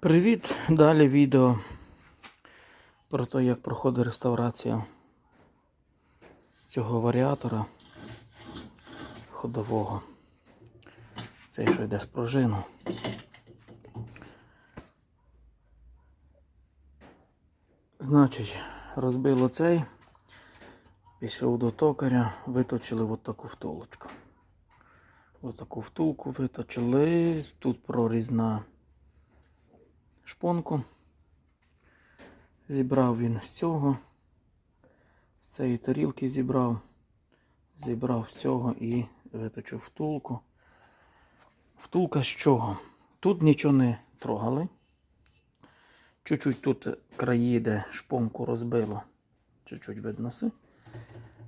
Привіт! Далі відео про те, як проходить реставрація цього варіатора ходового. Цей, що йде з пружину. Значить, розбило цей, пішов до токаря, виточили от таку втулочку. Ось таку втулку виточили, тут прорізна шпонку. Зібрав він з цього, з цієї тарілки зібрав, зібрав з цього і виточив втулку. Втулка з чого? Тут нічого не трогали. Чуть-чуть тут краї, де шпонку розбило, чуть-чуть видно си,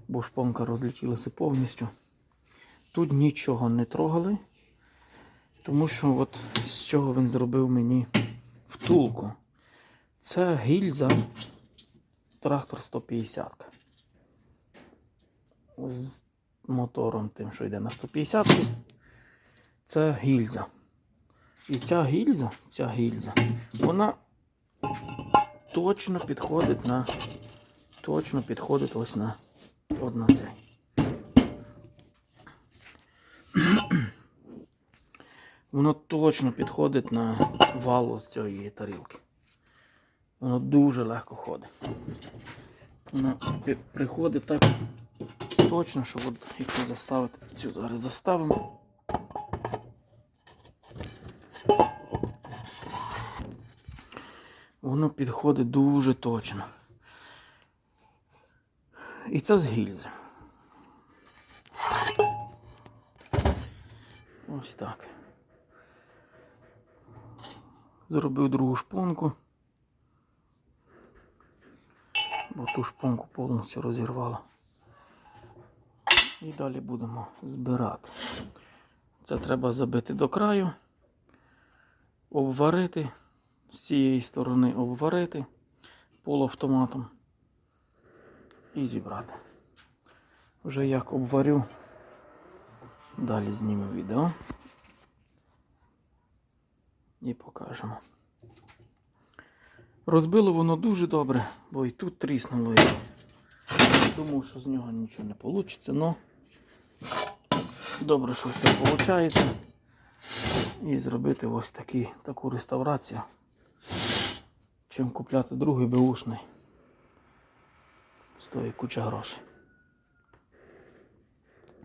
бо шпонка розлетілася повністю. Тут нічого не трогали, тому що от з чого він зробив мені втулку. Це гільза трактор 150. З мотором тим, що йде на 150. Це гільза. І ця гільза, ця гільза, вона точно підходить на точно підходить ось на от. Воно точно підходить на валу з цієї тарілки. Воно дуже легко ходить. Воно приходить так точно, що от, якщо заставити цю зараз заставимо. Воно підходить дуже точно. І це з гільзи. Ось так. Зробив другу шпонку. Бо ту шпонку повністю розірвала. І далі будемо збирати. Це треба забити до краю, обварити, з цієї сторони обварити полуавтоматом і зібрати. Вже як обварю, далі зніму відео і покажемо. Розбило воно дуже добре, бо і тут тріснуло. І думав, що з нього нічого не вийде, але добре, що все виходить. І зробити ось такі, таку реставрацію, чим купляти другий беушний. Стоїть куча грошей.